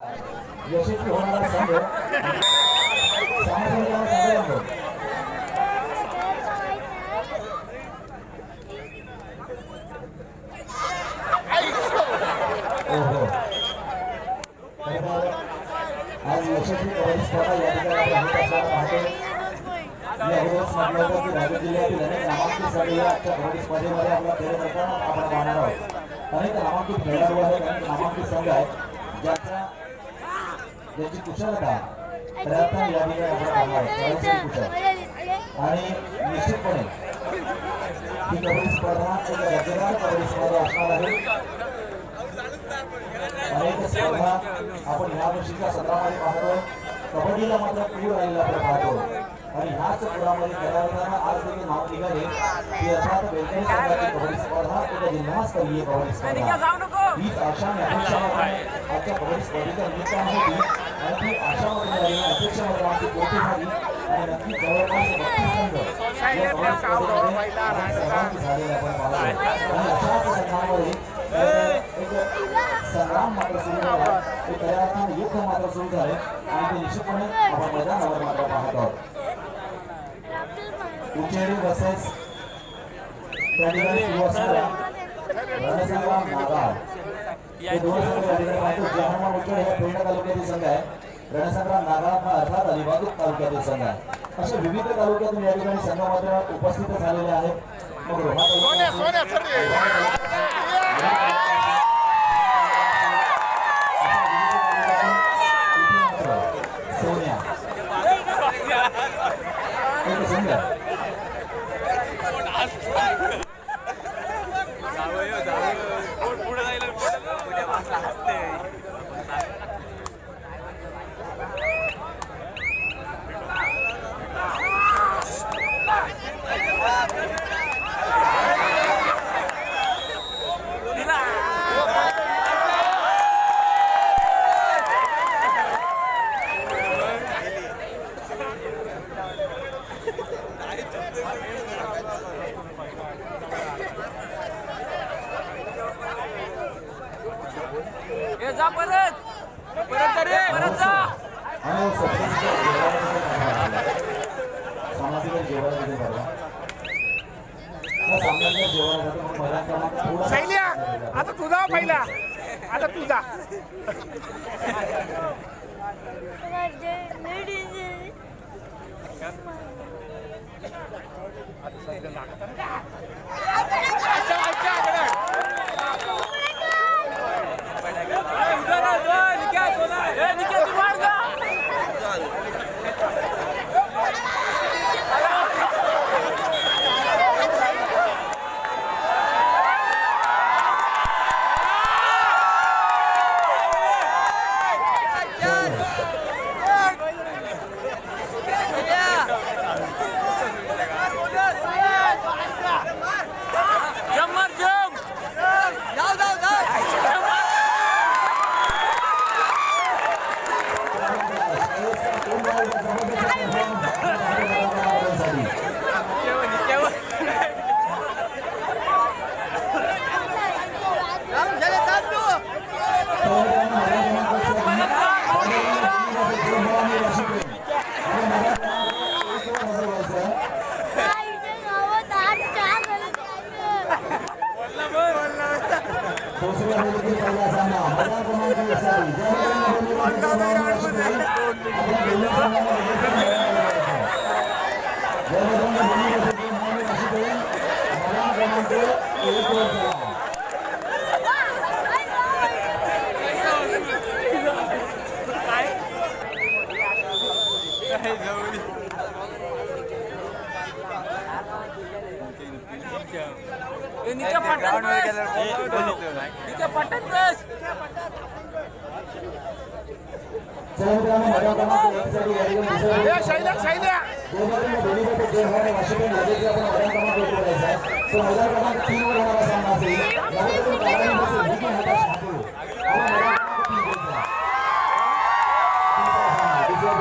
यशस्वी होणारा संघ ओहो. आज यशस्वी कबड्डी स्पर्धा या ठिकाणी म्हटलं होतं की रायगड जिल्ह्यातील अनेक नामांकित संघ आजच्या कबड्डी स्पर्धेमध्ये आपला खेळ करताना आपण पाहणार आहोत. अनेक नामांकित खेळाडू आहेत अनेक नामांकित संघ आहेत ज्याचा ज्याची कुशलता अर्थाने या ठिकाणी आणि निश्चितपणे ही कबड्डी स्पर्धा एक दर्जेदार कबड्डी स्पर्धा असणार आहे. अनेक स्पर्धा आपण ह्या वर्षीच्या सत्रामध्ये पाहतो कबड्डीला मात्र पूर आलेला आपण पाहतो आणि ह्याच पुरामध्ये अर्थानं आज देखील नाव निघाले. की अर्थात वेलकरी संघाची कबड्डी स्पर्धा एक जिल्हास्तरीय कबड्डी स्पर्धा. हीच आशा अपेक्षा आजच्या कबड्डी स्पर्धेच्या निमित्तानं होती आणि ती आशा झाली अपेक्षा आमची पूर्ती झाली. आणि नक्की जवळपास बत्तीस संघ या कबड्डी स्पर्धेमध्ये सहभागी झालेले आपण पाहतो आणि अशाच संघामध्ये एक संग्राम मात्र सुरू झाला. एक खऱ्या अर्थाने युद्ध मात्र सुरू झाले. आणि ते निश्चितपणे आपण मैदानावर मात्र पाहत आहोत. उचेरी बसेस त्या ठिकाणी सुरू असणारा रणसंग्राम नागाव हे दोन संघ या ठिकाणी पाहतो जहाना उचेड हे पेंढा तालुक्यातील संघ आहे. रणसंग्राम नागाव हा अर्थात अलिबाग तालुक्यातील संघ आहे. असे विविध तालुक्यातून या ठिकाणी संघ मात्र उपस्थित झालेले आहेत. मग Roha Ja, das ist ja der Nacht. ठिकाणी दुसऱ्या ए, मुलगी- शैल्या शैल्या जय बजरंग बली आपल्या जय हनुमान वाशिम लगेच आपण मैदान क्रमांक एक वर जायचं आहे. तो मैदान क्रमांक तीन वर होणारा सामना असेल यामध्ये तुम्ही काढायला नसेल, ही पण हाताशी हाकू. आपण मैदान क्रमांक तीन घ्यायचा. तिसरा सामना, दुसऱ्या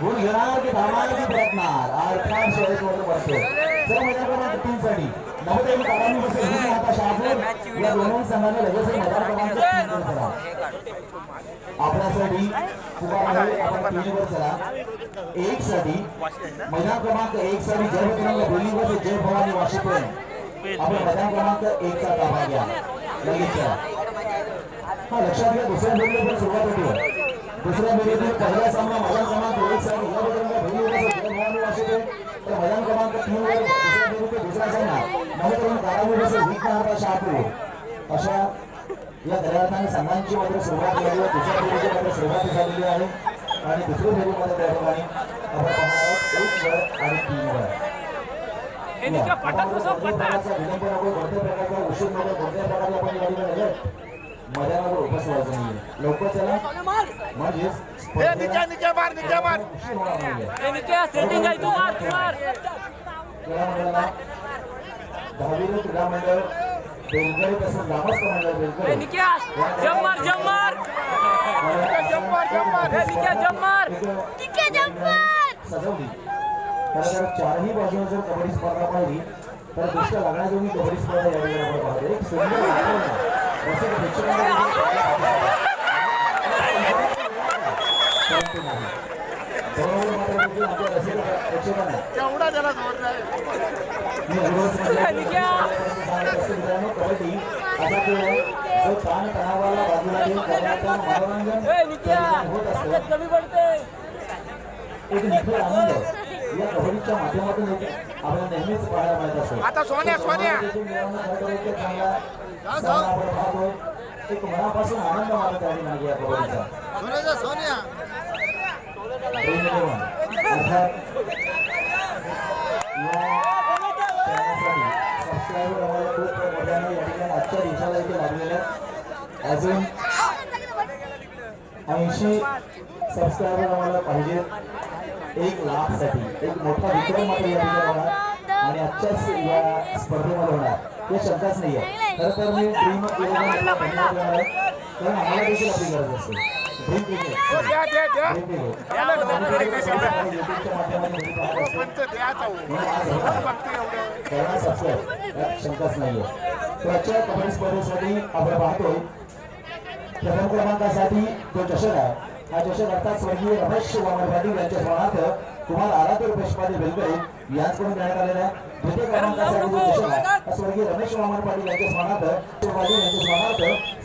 गुण घेणार की थांबणार की प्रयत्नार अर्थात शेवट वर पडतो सर मैदान क्रमांक तीन साठी नवदेव काढावी बसेल गुण आता शहापूर या दोन्ही संघाने लगेच मैदान क्रमांक तीन वर चला. आपल्यासाठी पुकार आहे आपण तीन वर चला. एक साठी मैदान क्रमांक एक साठी जय बजरंग बोलीवर जय भवानी वाशीपर्यंत आपण मैदान क्रमांक एक चा ताबा घ्या. लगेच चला. हा लक्षात घ्या दुसऱ्या फेरीला पण सुरुवात होती. दुसऱ्या फेरीतील पहिला सामना मैदान क्रमांक एक साठी या बजरंग भोईवर जय भवानी वाशीपर्यंत तर मैदान क्रमांक तीन वर दुसऱ्या फेरीतील दुसरा बसेल विघ्नहर्ता शहापूर अशा या दर्यार्थाने संघांची मात्र सुरुवात झाली आहे. दुसऱ्या फेरीची मात्र सुरुवात झालेली आहे. आणि दुसऱ्या फेरीमध्ये त्या ठिकाणी आपण पाहणार आहोत एक वर आणि तीन वर हे मैदानावर उपस्थित लवकर चला. म्हणजेच दहावीला क्रीडा मंडळ बेलगडी तसंच ग्रामस्थ मंडळ हे बेलगडी निघा, जम मार, जम मार. जम मार जम मार हे निघा, जम मार. निघ्या, जम मार. सजवली तर चारही बाजूने जर कबड्डी स्पर्धा पाहिली तर दृष्ट लागण्याजोगी कबड्डी स्पर्धा या ठिकाणी आपण पाहतो एक सुंदर परंतु नाही. एवढा त्याला जोर नाही. कबड्डी असा खेळ आहे जो ताण तणावाला बाजूला ठेवून करण्याचा मनोरंजन हे होत असतं एक निखळ आनंद या कबड्डीच्या माध्यमातून आपल्याला नेहमीच पाहायला मिळत असतो आता सोन्या, सोन्या. एक मनापासून आनंद मानत आहे म्हणजे या कबड्डीचा सोन्याचा सोन्या. आजच्या दिवसाला इथे अजून ऐंशी सबस्क्रायबर आम्हाला पाहिजे. एक लाखसाठी एक मोठा विक्रम मात्र या ठिकाणी होणार. आणि आजच्याच या स्पर्धेमध्ये होणार. या शंकाच नाही आहे खरं तर मी ड्रीम इलेव्हन धन्यवाद देणार आहे. कारण आम्हाला देखील आपली गरज असते. शंकाच नाहीये तर आजच्या कबड्डी स्पर्धेसाठी आपण पाहतोय प्रथम क्रमांकासाठी जो चषक आहे हा चषक अर्थात स्वर्गीय रमेश वामन पाटील यांच्या स्मरणार्थ तुम्हाला आराध्य पाटील बेलकरे यांचकडून देण्यात द्वितीय क्रमांकासाठी आहे. हा स्वर्गीय रमेश वामन पाटील यांच्या स्मरणार्थ शिव पाटील यांच्या स्मरणार्थ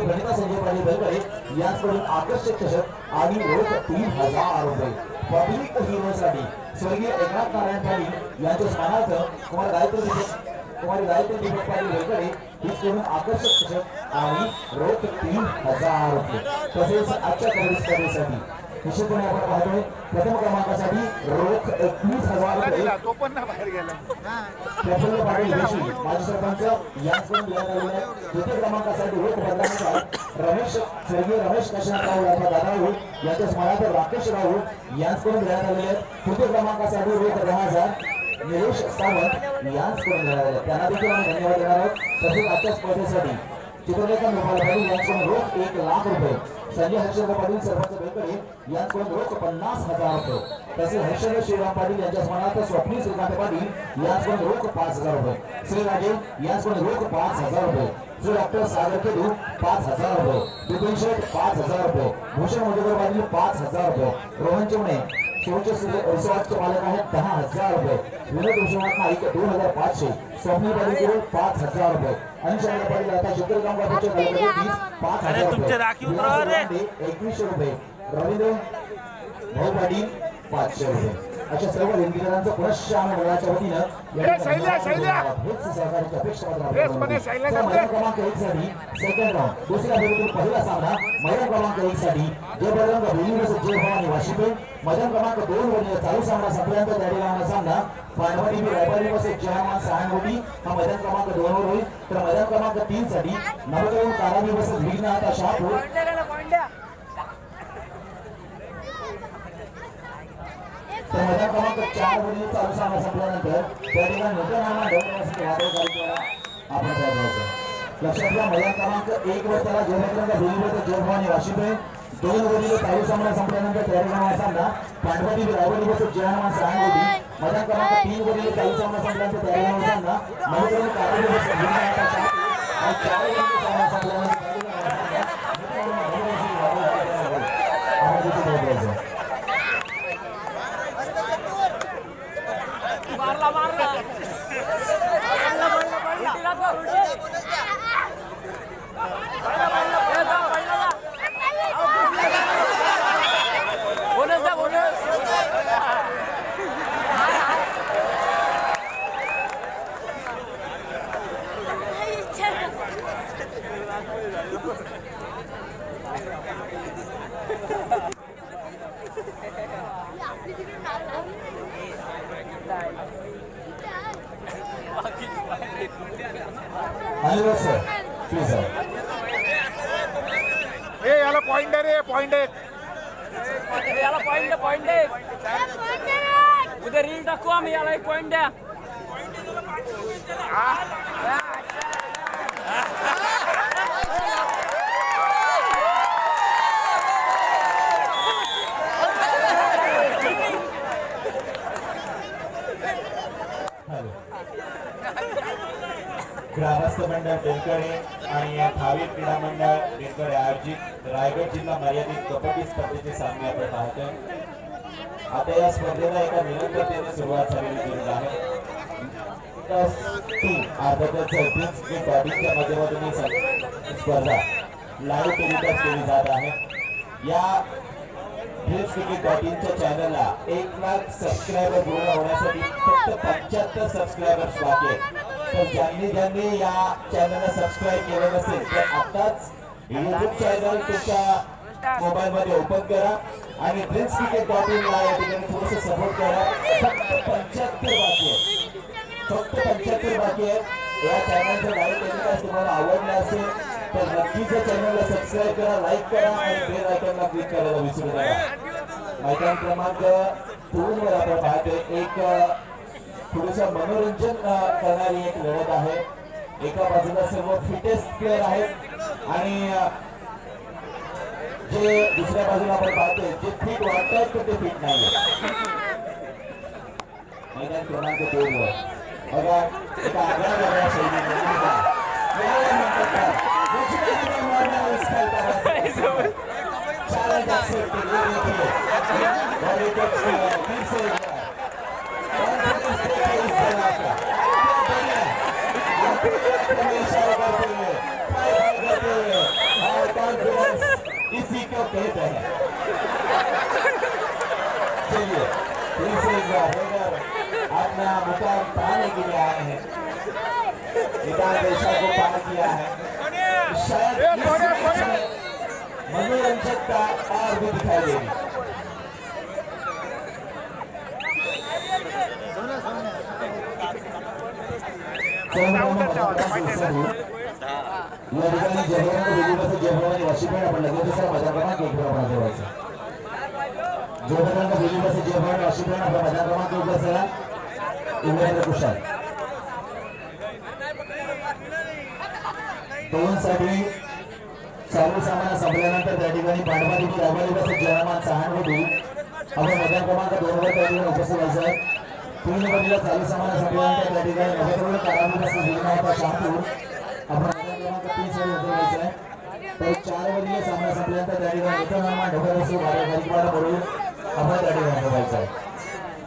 गणिता संजय पाटील यांचकडून आकर्षक चषक आणि रोख तीन हजार रुपये. पब्लिक हिरोसाठी स्वर्गीय एकनाथ नारायण पाटील यांच्या स्मरणार्थ कुमार गायत्री कुमारी गायत्री दीपक पाटील वेलकडे हीचकडून आकर्षक आणि रोख तीन हजार रुपये. तसेच आजच्या कबड्डी स्पर्धेसाठी आपण पाहतोय प्रथम क्रमांकासाठी रोख एकवीस हजार रुपये. गेला, तो पण ना बाहेर गेला. प्रफुल्ल पाटील जोशी माजी सरपंच देण्यात आलेले आहे. द्वितीय क्रमांकासाठी रोख बदलानुसार रमेश स्वर्गीय रमेश काशीनाथ राऊळ अथवा दादा राऊळ यांच्या स्मरणार्थ राकेश राऊळ यांच्याकडून देण्यात आलेले आहेत तृतीय क्रमांकासाठी रोख दहा हजार. निलेश सावंत देण्यात आले आहेत. त्यांना देखील आम्ही धन्यवाद देणार आहोत. तसेच आजच्या स्पर्धेसाठी चित्रलेखन गोपाल पाटील यांच्याकडून रोख एक लाख रुपये. संजय हर्षवर्धन पाटील सरपंच बेलकडे यांच्याकडून रोख पन्नास हजार रुपये. तसेच हर्षद श्रीराम पाटील यांच्या स्मरणार्थ स्वप्नी श्रीकांत पाटील यांच्याकडून रोख पाच हजार रुपये. श्री राजे यांच्याकडून रोख पाच हजार रुपये. श्री डॉक्टर सागर केदू पाच हजार रुपये. बिपिन शेठ पाच हजार रुपये. भूषण मोजेकर पाटील पाच हजार रुपये. रोहन चिमणे सोच रिसॉर्टचे मालक आहेत दहा हजार रुपये. विनोद विश्वनाथ नाईक दोन हजार पाचशे. स्वप्नी पाटील पाच हजार रुपये. पाटील आता पाच हजार रुपये. तुमचे राखीव उतरवा रे. एकवीसशे रुपये. रवींद्र भाऊ पाटील पाचशे रुपये. अशा सर्व देणगीदारांचं पुनश्च आम्ही मंडळाच्या वतीनं या सहकार्याची अपेक्षा क्रमांक एक साठी सेकंड राऊंड दुसऱ्या फेरीतील पहिला सामना मैदान क्रमांक एक साठी जय बजरंग भवानी वाशिपे मैदान क्रमांक दोन वर चालू सामना संपल्यानंतर त्या ठिकाणी सामना पांडवाडी व्यापारी जयमान सहानुभूती हा मैदान क्रमांक दोन वर होईल. तर मैदान क्रमांक तीन साठी नवदेव कारागी वर्सेस विघ्नहर्ता शहापूर. तर मैदान क्रमांक चार वरील चालू सामना संपल्यानंतर त्या ठिकाणी नूतन नामा वादळ कार्यक्रम आपण तयार व्हायचं लक्षात घ्या मैदान क्रमांक एक वर त्याला जोडण्याचा भूमिपत जयभवानी वाशिपे दोन वरील चाळीस सामना संपल्यानंतर तयारी करण्याचा पांडवती रायवडी बस जयहनुमान सहानुभूती मैदान क्रमांक तीन वरील चाळीस सामना संपल्यानंतर तयारी करण्याचा मधुकरण कारोली बस भीमानाथा चाहती. आणि चार वरील सामना संपल्यानंतर Bravo! याला पॉइंट द्या पॉइंट द्या उद्या रील टाकू आम्ही याला एक पॉइंट द्या. हॅलो ग्रामस्थ मंडळ बेलकडे आणि भाविक क्रीडा मंडळ बेलकडे आयोजित रायगड जिल्हा मर्यादित कबड्डी स्पर्धेचे सामने आपण पाहतोय. आता या स्पर्धेला एका निरंतरतेने सुरुवात झालेली दिली आहे. माध्यमातून ही स्पर्धा लाईव्ह टेलिकास्ट केली जात आहे. या ड्रीम्स क्रिकेट चॅनलला एक लाख सबस्क्रायबर पूर्ण होण्यासाठी फक्त पंच्याहत्तर सबस्क्रायबर्स बाकी आहेत. तर ज्यांनी ज्यांनी या चॅनलला सबस्क्राईब केलं नसेल तर आताच युट्यूब चॅनल तुमच्या मोबाईल मध्ये ओपन करा आणि ड्रिंक्स क्रिकेट डॉट इनला या ठिकाणी थोडंसं सपोर्ट करा. फक्त पंच्याहत्तर बाकी आहे फक्त पंच्याहत्तर बाकी आहे या चॅनलचं लाईक टेलिकास्ट तुम्हाला आवडलं असेल तर नक्कीच या चॅनलला सबस्क्राईब करा लाईक करा आणि बेल आयकॉनला क्लिक करायला विसरू नका. मैदान क्रमांक दोन वर आपण पाहतोय. एक थोडस मनोरंजन करणारी एक लढत आहे. एका बाजूला सर्व फिटेस्ट प्लेअर आहेत. आणि जे दुसऱ्या बाजूला आपण पाहतोय जे फिट वाटतात तर ते फिट नाही मैदान क्रमांक दोन वर. बघा एका आगळ्या वेगळ्या शैलीने मुलगा. याला म्हणतात काय? दुसऱ्याकडे मारणारा स्काय Challenge accepted. ये देखिए. और एक एक से फिर से एक बार. Confidence देखिए इस तरह का. क्या बढ़िया. आप में इशारा करते हुए, try करते हुए, और confidence इसी को कहते हैं। चलिए फिर से एक बार लेकर अपना मुकाम पाने के लिए आए हैं। निदान देशा को पार किया है। शायद मनोरंजकता और भी दिखाई देगी। या ठिकाणी जयभवानी वेगवेगळ्या जयभवानी वाशिपेठ आपण लगेच दुसरा माझ्या क्रमांक एक वर आपण ठेवायचं. जयभद्रांना वेगवेगळ्या जयभवानी वाशिपेठ आपला माझ्या क्रमांक एक वर चला. इंद्रेंद्र कुशाल दोन साठी चालू सामना संपल्यानंतर त्या ठिकाणी पांडवादेवी रायवाडीपासून जयमान सहानुभूती आपण मैदान क्रमांक दोन वर त्या ठिकाणी उपस्थित व्हायचं. आहे तीन चालू सामना संपल्यानंतर त्या ठिकाणी नगररोड कारागृहापासून जिल्हा होता शहापूर. आपण क्रमांक तीन वर उभं व्हायचं आहे तर चार बदलीला सामना संपल्यानंतर त्या ठिकाणी इथं ढोकर असो आपण त्या ठिकाणी आहे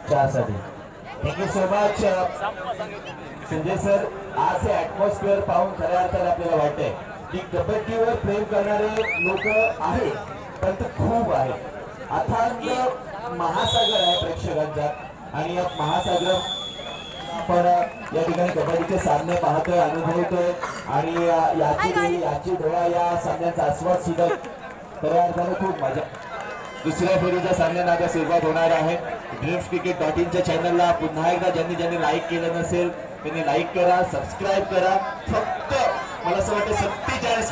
चारसाठी thank you so much Sanjay sir आज हे पाहून खऱ्या अर्थाने आपल्याला वाटतंय की कबड्डीवर प्रेम करणारे लोक आहेत पण ते खूप आहेत अथांग महासागर आहे प्रेक्षकांचा आणि या महासागर आपण या ठिकाणी कबड्डीचे सामने पाहतोय अनुभवतोय. आणि याची वेळी याची डोळा या सामन्यांचा आस्वाद सुद्धा खऱ्या अर्थाने खूप मजा. दुसऱ्या फेरीच्या सामन्यांना आता सुरुवात होणार आहे. ड्रीम्स क्रिकेट डॉट इनच्या चॅनलला पुन्हा एकदा ज्यांनी ज्यांनी लाईक केलं नसेल त्यांनी लाईक करा सबस्क्राईब करा. फक्त मला असं वाटतं सत्तेचाळीस